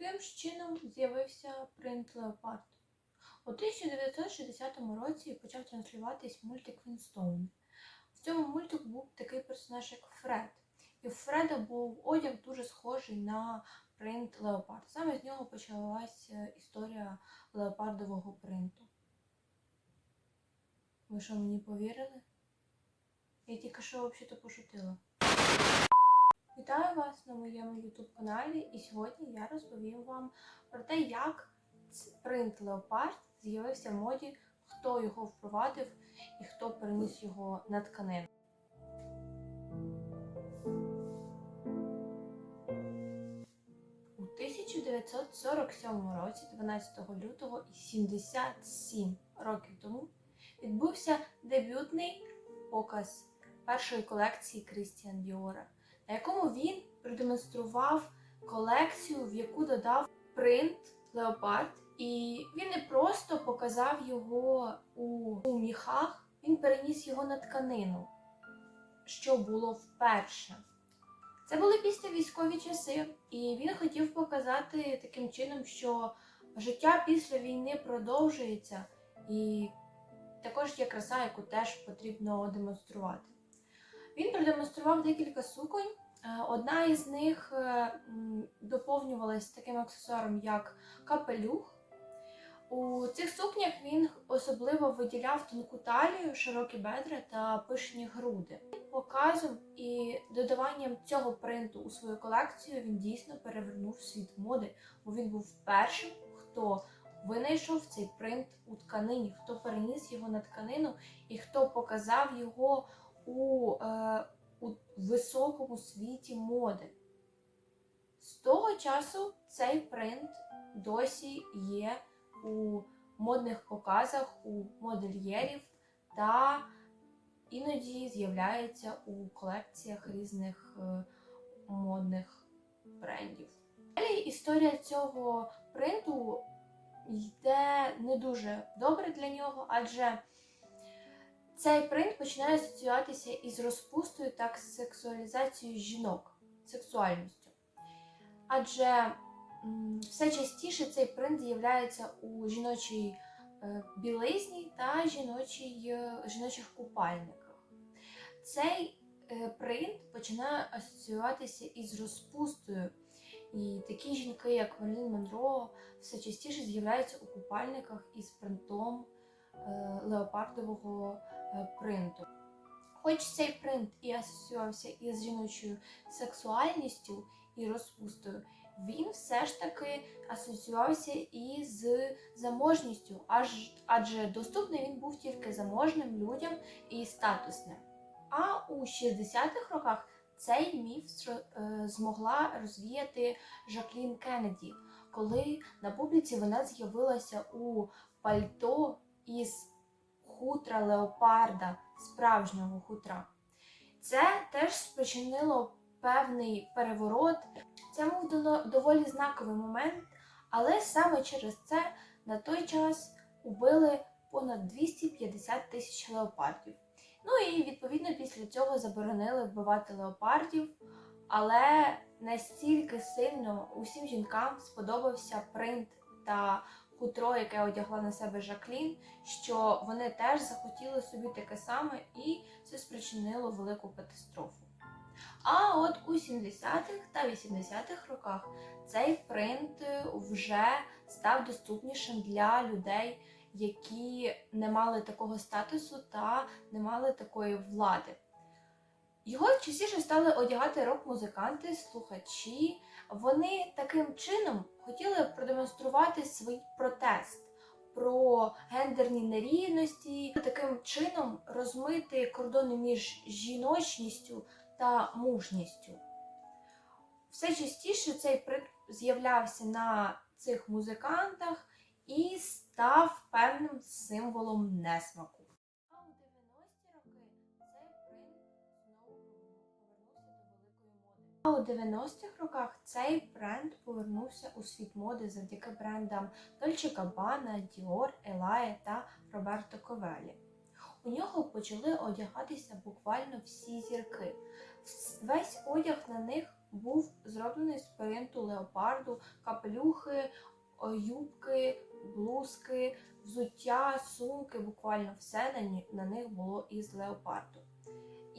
Яким чином з'явився принт Леопард? У 1960 році почав транслюватись мультик Фінстоун. В цьому мультику був такий персонаж, як Фред. І у Фреда був одяг дуже схожий на принт Леопард. Саме з нього почалася історія леопардового принту. Ви що мені повірили? Я тільки що взагалі пошутила. Вітаю вас на моєму YouTube каналі, і сьогодні я розповім вам про те, як принт Леопард з'явився в моді, хто його впровадив і хто переніс його на тканину. У 1947 році, 12 лютого і 77 років тому, відбувся дебютний показ першої колекції Крістіан Діора, на якому він продемонстрував колекцію, в яку додав принт Леопард. І він не просто показав його у, у міхах, він переніс його на тканину, що було вперше. Це були після військові часи, і він хотів показати таким чином, що життя після війни продовжується, і також є краса, яку теж потрібно демонструвати. Він продемонстрував декілька суконь. Е, Одна із них е, м, доповнювалась таким аксесуаром, як капелюх. У цих сукнях він особливо виділяв тонку талію, широкі бедра та пишні груди. Показом і додаванням цього принту у свою колекцію він дійсно перевернув світ моди, бо він був першим, хто винайшов цей принт у тканині, хто переніс його на тканину і хто показав його у, е, у високому світі моди. З того часу цей принт досі є у модних показах у модельєрів та іноді з'являється у колекціях різних е, модних брендів. Далі історія цього принту йде не дуже добре для нього, адже цей принт починає асоціюватися із розпустою та сексуалізацією жінок, сексуальністю. Адже все частіше цей принт з'являється у жіночій е, білизні та жіночій, е, жіночих купальниках. Цей е, принт починає асоціюватися із розпустою. І такі жінки, як Мерлін Монро, все частіше з'являються у купальниках із принтом леопардового е, принту. Хоч цей принт і асоціювався із жіночою сексуальністю і розпустою, він все ж таки асоціювався і з заможністю, аж, адже доступний він був тільки заможним людям і статусним. А у 60-х роках цей міф е, змогла розвіяти Жаклін Кеннеді, коли на публіці вона з'явилася у пальто із хутра леопарда, справжнього хутра. Це теж спричинило певний переворот. Це був доволі знаковий момент, але саме через це на той час убили понад 250 тисяч леопардів. Ну і відповідно після цього заборонили вбивати леопардів, але настільки сильно усім жінкам сподобався принт та хутро, яке одягла на себе Жаклін, що вони теж захотіли собі таке саме, і це спричинило велику катастрофу. А от у 70-х та 80-х роках цей принт вже став доступнішим для людей, які не мали такого статусу та не мали такої влади. Його частіше стали одягати рок-музиканти, слухачі. Вони таким чином хотіли продемонструвати свій протест про гендерні нерівності, таким чином розмити кордони між жіночністю та мужністю. Все частіше цей принт з'являвся на цих музикантах і став певним символом несмаку. А у 90-х роках цей бренд повернувся у світ моди завдяки брендам Dolce Gabbana, Dior, Elaine та Roberto Cavalli. У нього почали одягатися буквально всі зірки. Весь одяг на них був зроблений з принту леопарду, капелюхи, юбки, блузки, взуття, сумки, буквально все на них було із леопарду.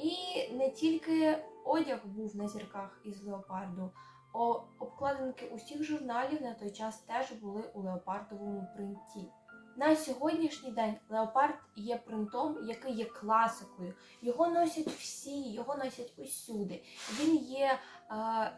І не тільки одяг був на зірках із леопарду, о, обкладинки усіх журналів на той час теж були у леопардовому принті. На сьогоднішній день леопард є принтом, який є класикою. Його носять всі, його носять усюди. Він є е,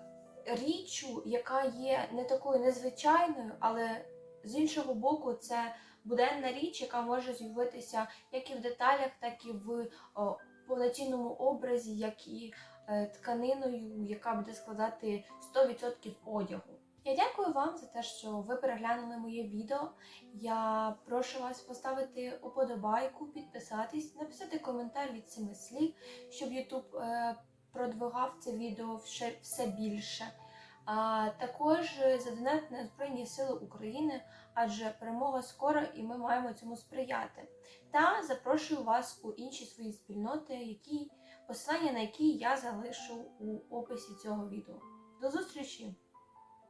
річчю, яка є не такою незвичайною, але з іншого боку, це буденна річ, яка може з'явитися як і в деталях, так і в о, повноцінному образі, як і е, тканиною, яка буде складати 100% одягу. Я дякую вам за те, що ви переглянули моє відео. Я прошу вас поставити уподобайку, підписатись, написати коментар від цими слів, щоб YouTube е, продвигав це відео ще все більше. А також задонатити на Збройні Сили України, адже перемога скоро і ми маємо цьому сприяти. Та запрошую вас у інші свої спільноти, які посилання на які я залишу у описі цього відео. До зустрічі!